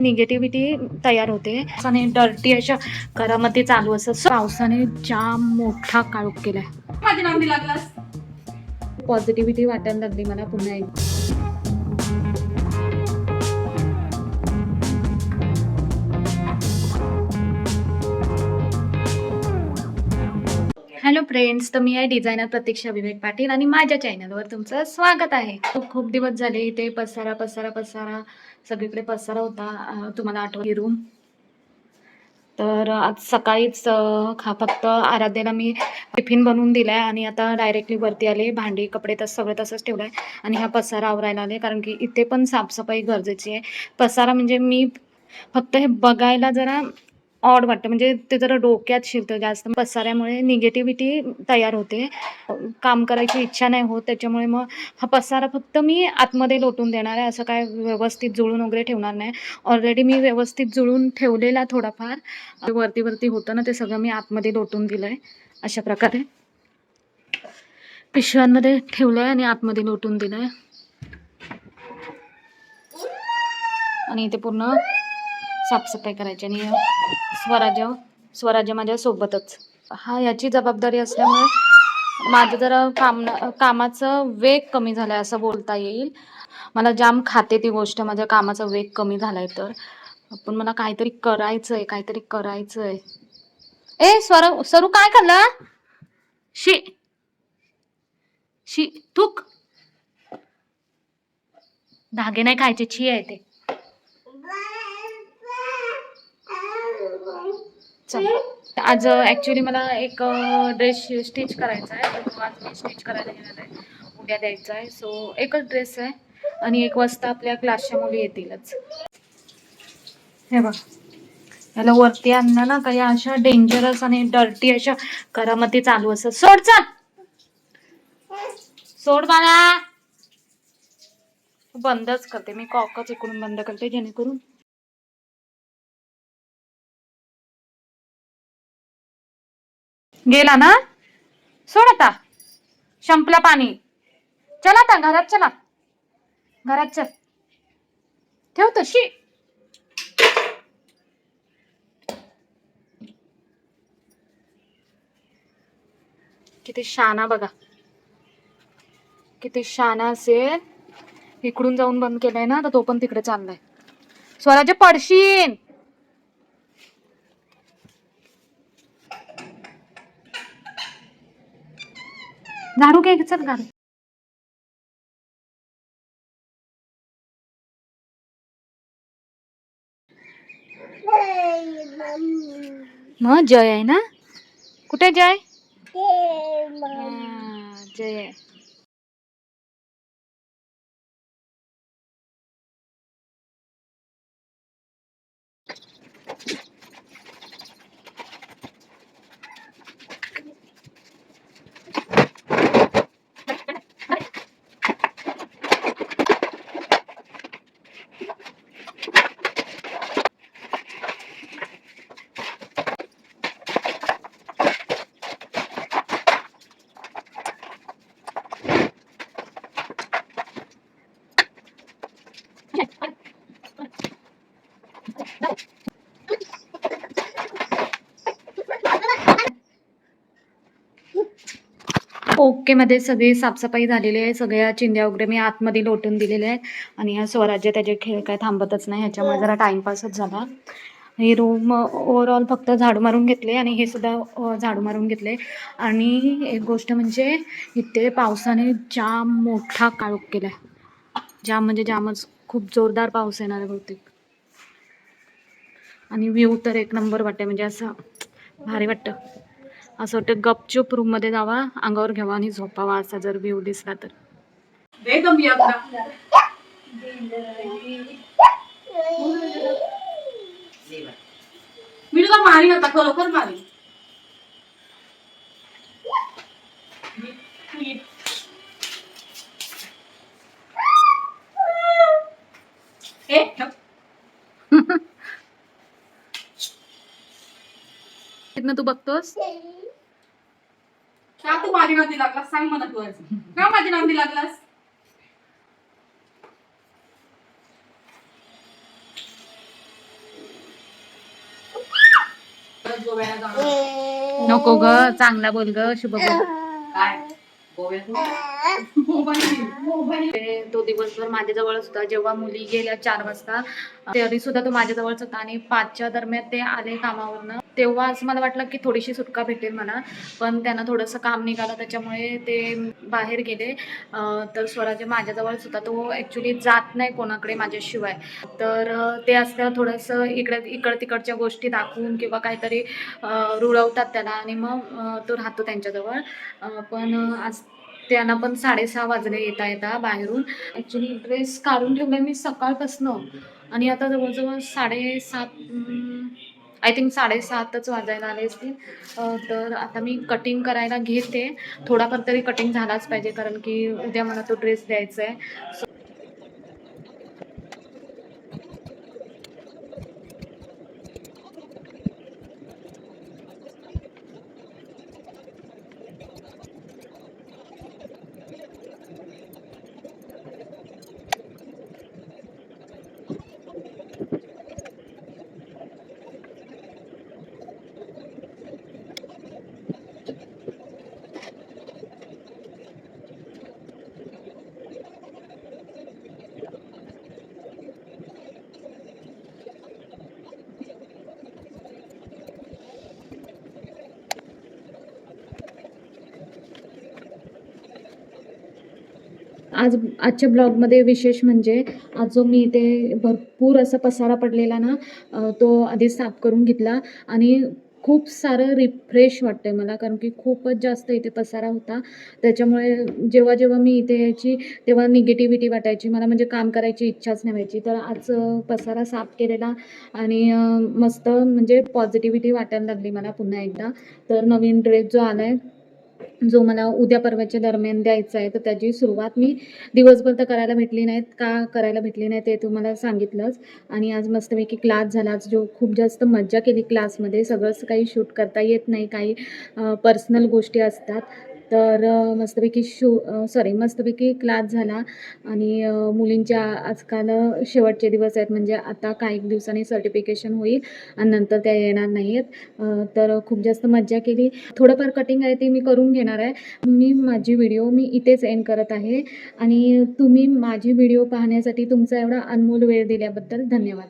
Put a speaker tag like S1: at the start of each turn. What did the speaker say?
S1: Negativity तयार होते. आणि डर्टी अशा घरामध्ये चालू असत पावसाने जाम मोठा काळोख केलाय. पॉझिटिव्हिटी वाटायला लागली मला पुन्हा एकदा. हॅलो फ्रेंड्स तर मी आहे डिझायनर प्रतीक्षा विवेक पाटील आणि माझ्या चॅनलवर तुमचं स्वागत आहे. खूप खूप दिवस झाले इथे पसारा पसारा पसारा. सगळीकडे पसारा होता. तुम्हाला आठवण रूम. तर आज सकाळीच खा फक्त आराध्याला मी टिफिन बनवून दिलाय आणि आता डायरेक्टली वरती आले भांडी कपडे तसं सगळं तसंच ठेवलं आहे आणि हा पसारा आवरायला आले कारण की इथे पण साफसफाई गरजेची आहे. पसारा म्हणजे मी फक्त हे बघायला जरा ऑड वाटतं. म्हणजे ते जरा डोक्यात शिरतं जास्त. पसाऱ्यामुळे निगेटिव्हिटी तयार होते. काम करायची इच्छा नाही होत. त्याच्यामुळे मग हा पसारा फक्त मी आतमध्ये लोटून देणार आहे. असं काय व्यवस्थित जुळून वगैरे ठेवणार नाही. ऑलरेडी मी व्यवस्थित जुळून ठेवलेला थोडाफार. वरती वरती होतं ना ते सगळं मी आतमध्ये लोटून दिलं आहे अशा प्रकारे. पिशव्यांमध्ये ठेवलं आहे आणि आतमध्ये लोटून दिलं आहे आणि इथे पूर्ण साफसफाई करायची आणि स्वराज्य स्वराज्य माझ्या सोबतच. हा याची जबाबदारी असल्यामुळे माझं जरा काम कामाचं वेग कमी झालाय असं बोलता येईल. मला जाम खाते ती गोष्ट माझ्या कामाचा वेग कमी झालाय तर. पण मला काहीतरी करायचं आहे काहीतरी करायचं आहे ए स्वर सरू काय खाल्लं? शी शी थूक. धागे नाही खायचे छी आहे ते. चल. आज ॲक्च्युली मला एक ड्रेस स्टिच करायचा आहे. तर आज मी स्टिच करायला घेणार आहे. उद्या द्यायचा आहे. सो एकच ड्रेस आहे आणि एक वाजता आपल्या क्लासच्या मुली येतीलच. हे बघ. याला वरती आणलं ना काही अशा डेंजरस आणि डर्टी अशा करामती चालू असत सोड चाल. सोड मला बंदच करते. मी कॉकच इकडून बंद करते जेणेकरून गेला ना? सोड आता. संपला पाणी. चला आता घरात चला. घरात चल. ठेव तशी. किती शाना बघा. किती शाना असेल. इकडून जाऊन बंद केलंय ना तर तो पण तिकडे चाललाय. स्वराज्य पडशीन. झाडू घे चल गाडी मग जय आहे ना? कुठे जय? हा, जय आहे. ओके मध्ये सगळी साफसफाई झालेली आहे. सगळ्या चिंध्या वगैरे मी आतमध्ये लोटून दिलेल्या आहेत. आणि ह्या स्वराज्य त्याचे खेळ काय थांबतच नाही. ह्याच्यामुळे जरा टाइमपासच झाला. ही रूम ओव्हरऑल फक्त झाडू मारून घेतले आणि हे सुद्धा झाडू मारून घेतले. आणि एक गोष्ट म्हणजे इथे पावसाने जाम मोठा काळोख केला जाम म्हणजे जामच खूप जोरदार पाऊस येणार आहे बहुतेक. आणि व्ह्यू तर एक नंबर वाटते म्हणजे असं भारी वाटतं. असं वाटतं गपचूप रूममध्ये जावा अंगावर घ्यावा आणि झोपावा असा जर व्ह्यू दिसला तर.
S2: मी तुला मारी आता खरोखर मारी हे
S1: तिथनं तू बघतोस?
S2: का तू माझी नांदी लागलास? सांग मला तू का माझी नांदी लागलास?
S1: नको ग चांगला बोल ग शुभ बोल.
S2: काय? गोव्यात
S1: तो दिवसभर माझ्याजवळ होता जेव्हा मुली गेल्या चार वाजता तरी सुद्धा तो माझ्याजवळच होता आणि पाचच्या दरम्यान ते आले कामावरनं. तेव्हा असं मला वाटलं की थोडीशी सुटका भेटेल मला पण त्यांना थोडंसं काम निघालं त्याच्यामुळे ते बाहेर गेले. तर स्वराज्य माझ्याजवळच होता. तो ॲक्च्युली जात नाही कोणाकडे माझ्याशिवाय. तर ते असतं थोडंसं इकडे इकड तिकडच्या गोष्टी दाखवून किंवा काहीतरी रुळवतात त्याला आणि मग तो राहतो त्यांच्याजवळ. पण आज त्यांना पण साडेसहा वाजले येता येता बाहेरून. ॲक्च्युली ड्रेस काढून ठेवला मी सकाळपासनं. आणि आता जवळजवळ साडेसात आय थिंक साडेसातच वाजायला आले असतील. तर आता मी कटिंग करायला घेते. थोडाफार तरी कटिंग झालाच पाहिजे कारण की उद्या मला तो ड्रेस द्यायचा आहे आज आजच्या ब्लॉगमध्ये विशेष म्हणजे आज जो मी इथे भरपूर असा पसारा पडलेला ना तो आधी साफ करून घेतला आणि खूप सारं रिफ्रेश वाटतंय मला कारण की खूपच जास्त इथे पसारा होता. त्याच्यामुळे जेव्हा जेव्हा मी इथे यायची तेव्हा निगेटिव्हिटी वाटायची. मला म्हणजे काम करायची इच्छाच नाही व्हायची. तर आज पसारा साफ केलेला आणि मस्त म्हणजे पॉझिटिव्हिटी वाटायला लागली मला पुन्हा एकदा. तर नवीन ड्रेस जो आला आहे जो मला उद्या परवाच्या दरम्यान द्यायचा आहे तर त्याची सुरुवात मी दिवसभर तर करायला भेटली नाहीत. का करायला भेटली नाही ते तुम्हाला सांगितलंच आणि आज मस्तपैकी क्लास झाला. आज जो खूप जास्त मज्जा केली क्लासमध्ये सगळंच काही शूट करता येत नाही. काही पर्सनल गोष्टी असतात. तर मस्तपैकी शो सॉरी मस्तपैकी क्लास झाला आणि मुलींच्या आजकाल शेवटचे दिवस आहेत म्हणजे आता काही दिवसांनी सर्टिफिकेशन होईल आणि नंतर त्या येणार नाही आहेत तर खूप जास्त मज्जा केली. थोडंफार कटिंग आहे ते मी करून घेणार आहे. मी माझी व्हिडिओ मी इथेच एंड करत आहे आणि तुम्ही माझी व्हिडिओ पाहण्यासाठी तुमचा एवढा अनमोल वेळ दिल्याबद्दल धन्यवाद.